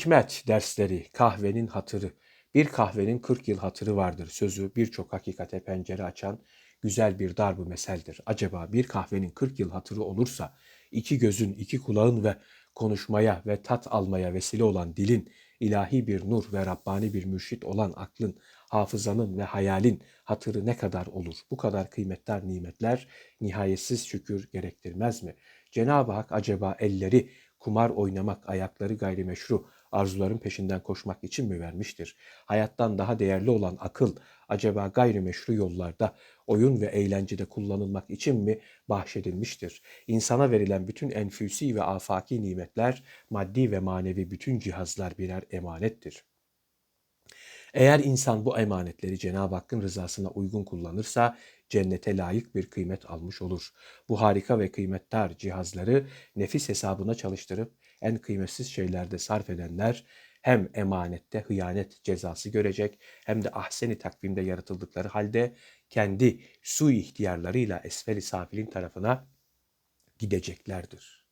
Hikmet dersleri, kahvenin hatırı. Bir kahvenin 40 yıl hatırı vardır sözü birçok hakikate pencere açan güzel bir darbu meseldir. Acaba bir kahvenin 40 yıl hatırı olursa iki gözün, iki kulağın ve konuşmaya ve tat almaya vesile olan dilin, ilahi bir nur ve Rabbani bir mürşit olan aklın, hafızanın ve hayalin hatırı ne kadar olur? Bu kadar kıymetli nimetler nihayetsiz şükür gerektirmez mi? Cenab-ı Hak acaba elleri kumar oynamak, ayakları gayrimeşru, arzuların peşinden koşmak için mi vermiştir? Hayattan daha değerli olan akıl acaba gayrimeşru yollarda, oyun ve eğlencede kullanılmak için mi bahşedilmiştir? İnsana verilen bütün enfüsi ve afaki nimetler, maddi ve manevi bütün cihazlar birer emanettir. Eğer insan bu emanetleri Cenab-ı Hakk'ın rızasına uygun kullanırsa cennete layık bir kıymet almış olur. Bu harika ve kıymetdar cihazları nefis hesabına çalıştırıp en kıymetsiz şeylerde sarf edenler hem emanette hıyanet cezası görecek hem de ahseni takvimde yaratıldıkları halde kendi su ihtiyarlarıyla esfel-i safilin tarafına gideceklerdir.